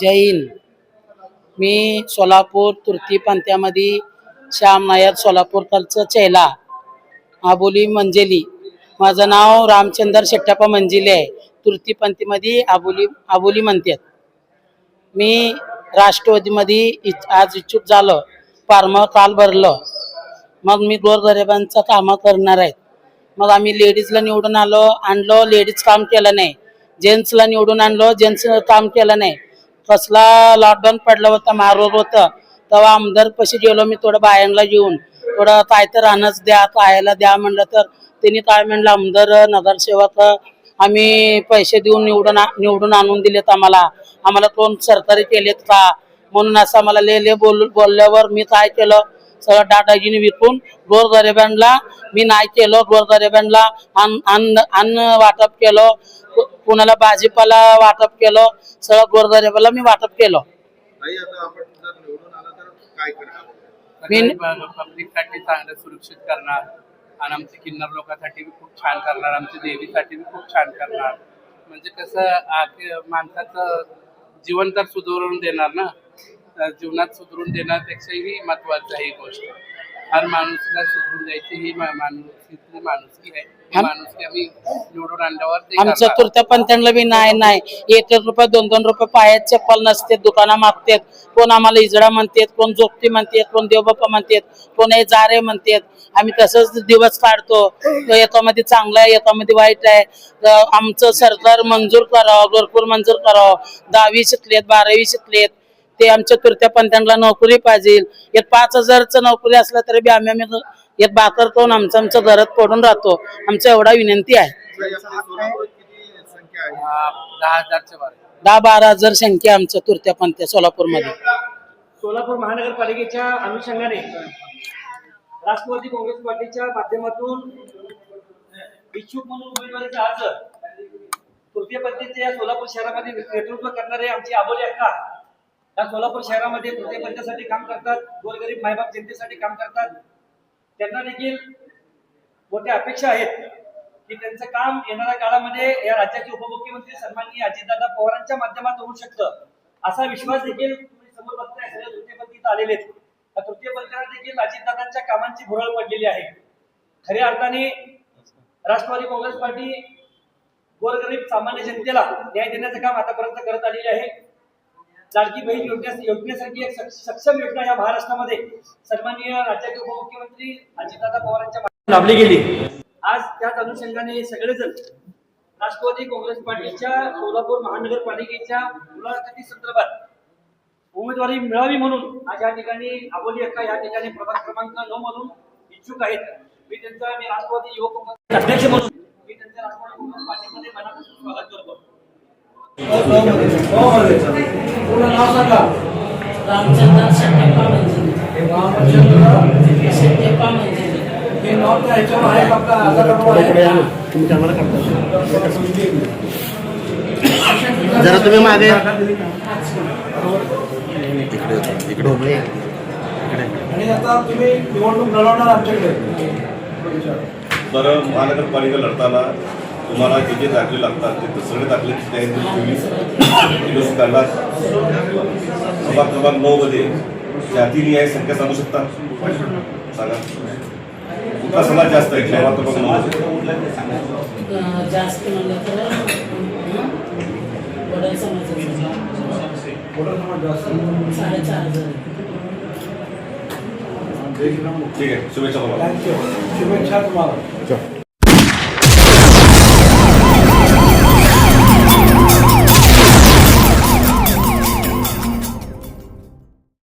जय हिंद. मी सोलापूर तुर्ती पंथ्यामध्ये श्याम नायर सोलापूरकरचं चेला आबोली मंजेली. माझं नाव रामचंद्र शेट्टप्पा मंजिले आहे. तुर्ती पंथीमध्ये आबोली आबोली म्हणतात. मी राष्ट्रवादीमध्ये इच- आज इच्छुक झालं. फार्म काल भरलं. मग मी गोरगरिबांचं कामं करणार आहेत मग आम्ही लेडीजला निवडून आलो आणलो लेडीज काम केलं नाही. जेंट्सला निवडून आणलो जेंट्सनं काम केलं नाही. कसला लॉकडाऊन पडलं होतं मारोर होतं. तेव्हा आमदार पशी गेलो मी थोडं बायांना घेऊन. थोडं काय तर राहणंच द्या खायला द्या म्हणलं तर त्यांनी काय म्हणलं आमदार नगरसेवक आम्ही पैसे देऊन निवडून निवडून आणून दिलेत आम्हाला. आम्हाला कोण सरकारी केलेत का? म्हणून असं आम्हाला ले बोल बोलल्यावर मी काय केलं? सगळं डाटाजीने विकून गोरगरिबांना मी नाही केलं गोरगरिबांना अन्न अन्न अन्न वाटप केलं कु- कुणाला भाजीपाला वाटप केलं सगळं गोरगरिबाला मी वाटप केलं. ताई आता आपण जर निवडून आला तर काय करणार? मी- पब्लिकसाठी चांगलं सुरक्षित करणार आणि आमच्या किन्नर लोकांसाठी बी खूप छान करणार आमच्या देवीसाठी बी खूप छान करणार. म्हणजे कसं माणसाचं जीवन तर सुधारून देणार ना? जीवनात सुधारून देण्यापेक्षाही महत्वाचं आहे ही गोष्ट. हर माणूसला सुधरून द्यायची ही मा- माणुसकीतली माणुसकी आहे. ही आम- माणुसकी आम्ही निवडून आणल्यावर ते आमचं करणार. तुरत्या पंथ्यांना बी नाही नाही. एक एक रुपये दोन दोन रुपये पायात चप्पल नसते दुकाना मागतात. कोण आम्हाला इजडा म्हणतात कोण जोगती म्हणतात कोण देवबाप्पा म्हणतात कोण हे जारे म्हणतात. आम्ही तसंच दिवस काढतो. तो याच्यामध्ये चांगलं आहे याच्यामध्ये वाईट आहे. तर आमचं सरकार मंजूर करावं भरपूर मंजूर करावं. दहावी शिकलेत बारावी शिकलेत. ते आमच्या तुरत्या पंथ्यांना नोकरी पाहिजे. एक पाच हजारचं नोकरी असलं तरी बी आम्ही आम्ही एक बाकर करून आमचं आमचं घरात पडून राहतो. आमचं एवढा विनंती आहे. दहा बारा हजार संख्या आमच्या तुरत्या पंथ्या सोलापूरमध्ये. सोलापूर महानगरपालिकेच्या अनुषंगाने राष्ट्रवादी काँग्रेस पार्टीच्या माध्यमातून इच्छुक म्हणून उमेदवारीचा अर्ज तृतीयपंथीचे या सोलापूर शहरामध्ये नेतृत्व करणारे आमचे आबोली अक्का या सोलापूर शहरामध्ये तृतीयपंथीसाठी काम करतात गोरगरीब मायबाप जनतेसाठी काम करतात. त्यांना देखील मोठ्या अपेक्षा आहेत की त्यांचं काम येणाऱ्या काळामध्ये या राज्याचे उपमुख्यमंत्री सन्माननीय अजितदादा पवारांच्या माध्यमात होऊ शकतं. असा विश्वास देखील समोर बघताय सगळे तृतीयपंथी आलेले आहेत. त्या तृतीयपंथीला देखील अजितदादांच्या कामांची भुरळ पडलेली आहे. खऱ्या अर्थाने राष्ट्रवादी काँग्रेस पार्टी गोरगरीब सामान्य जनतेला न्याय देण्याचं काम आतापर्यंत करत आलेली आहे. लाडकी बहीण योजने योजनेसारखी एक सक्षम योजना या महाराष्ट्रामध्ये सन्माननीय राज्याचे उपमुख्यमंत्री अजितदादा पवारांच्या लाभली गेली. आज त्याच अनुषंगाने सगळेजण राष्ट्रवादी काँग्रेस पार्टीच्या सोलापूर महानगरपालिकेच्या मुलाखती संदर्भात उमेदवारी मिळावी म्हणून आज या ठिकाणी अबोली अक्का या ठिकाणी प्रभाग क्रमांक नऊ म्हणून इच्छुक आहेत. मी त्यांचा मी राष्ट्रवादी युवक काँग्रेस अध्यक्ष म्हणून मी त्यांच्या राष्ट्रवादी काँग्रेस पार्टीमध्ये मनापासून स्वागत करतो. रामचंद्र शेट्टप्पा मंजिरी शेट्टप्पा मंजिरी जरा तुम्ही मागे आणि आता तुम्ही निवडणूक लढवणार आमच्याकडे. बरं महानगरपालिका लढताना तुम्हाला जे जे दाखले लागतात ते तर सगळे दाखले चोवीस दिवस काढला. प्रभाग क्रमांक नऊ मध्ये जाती न्याय संख्या सांगू शकता? सांगा. कुठला समाज जास्त आहे? प्रभाग क्रमांक नऊ जास्त हं? ठीक आहे. शुभेच्छा तुम्हाला. शुभेच्छा तुम्हाला.